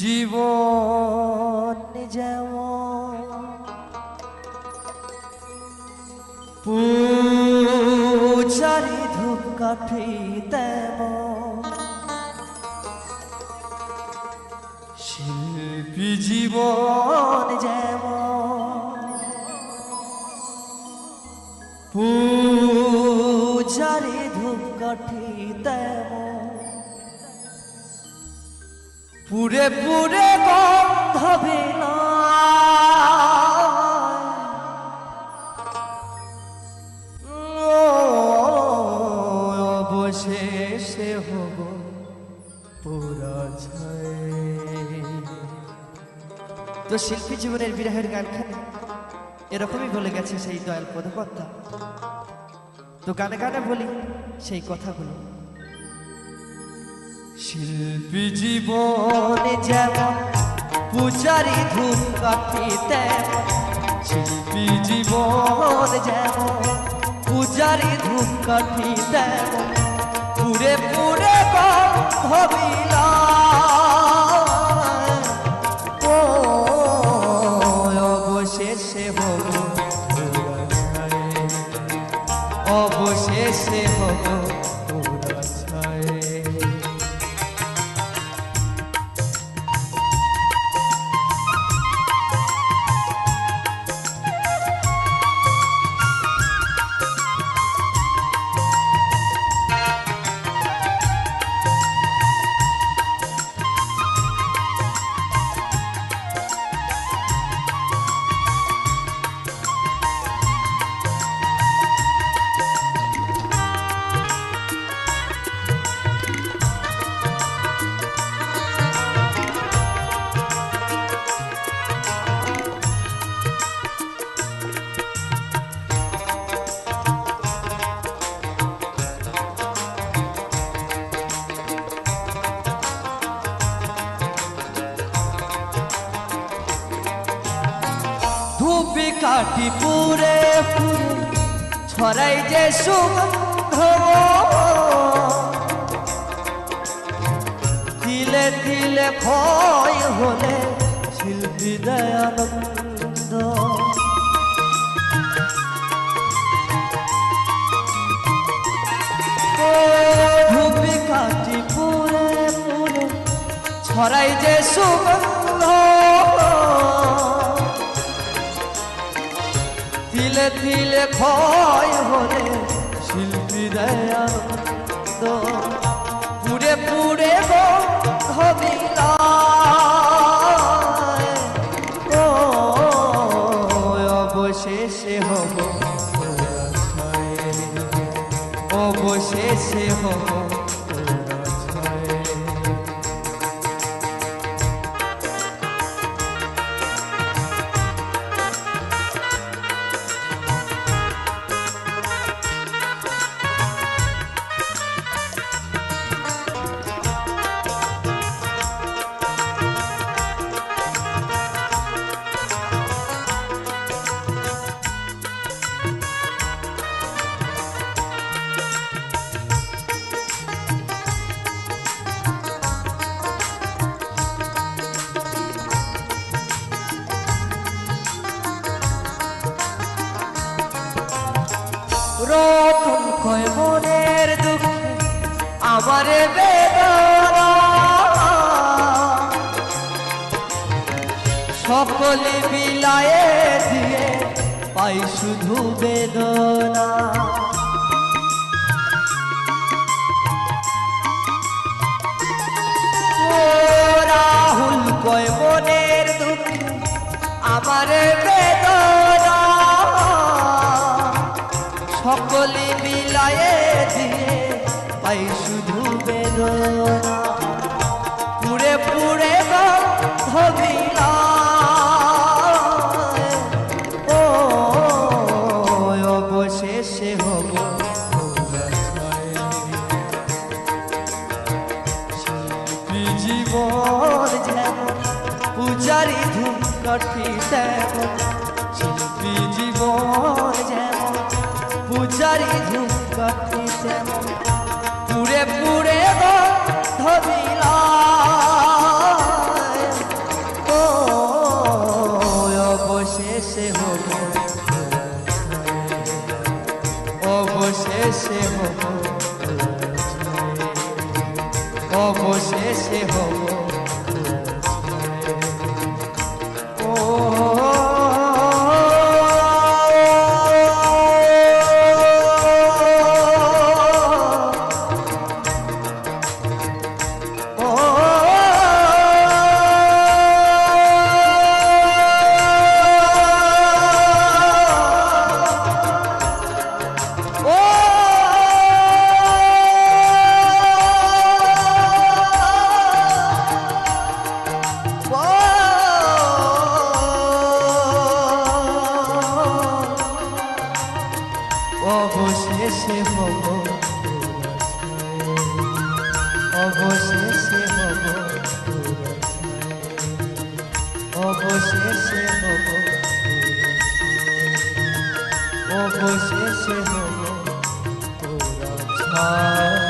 জীবন যেমন পূজারি ধূপকাঠি তেমন। শিল্পী জীবন যেমন পুরে পুরে গন্ধ বিনা অবশেষে হব পুরা তো শিল্পী জীবনের বিরহের গানখানে এরকমই বলে গেছে সেই দয়াল পদকর্তা। তো গানে গানে বলি সেই কথাগুলো। শিল্পী জীবনে যেমন, পূজারি ধূপ কাঠি তেমন, শিল্পী জীবন যেমন, পূজারি ধূপ কাঠি তেমন, পুরে পুরে গন্ধবিলা ও, অবশেষে হব অবশেষে হব কাঠি পুরে ছড়াই যে সুগন্ধ। তিলে তিলে ক্ষয় হলে শিল্পী দয়ানন্দ। ধূপি কাঠি পুরে পুরে ছড়াই যে সুগন্ধ। তিলে তিলে ক্ষয় হলে শিল্পী দয়ানন্দ পুরে পুরে হবিলা ও অবশেষে হব। অবশেষে হব মনের দুঃখে আমারে বেদনা। সকলে বিলায়ে দিয়ে পাই শুধু বেদনা। রাহুল কয় মনের আমারে সকলে বিলায়ে দিয়ে পাই শুধু বেদনা। পুরে পুরে গন্ধবিলা ও, অবশেষে হব জীবন যেমন পূজারি ধূপ কাঠি তেমন। শিল্পী জীবন যেমন পূজারি ধূপকাঠি তেমন পুরে পুরে ধরিলা ও অবশেষে হব অবশেষে হব অবশেষে হব অবশেষে হব অবশেষে হব অবশেষে হব তোরা ছায়া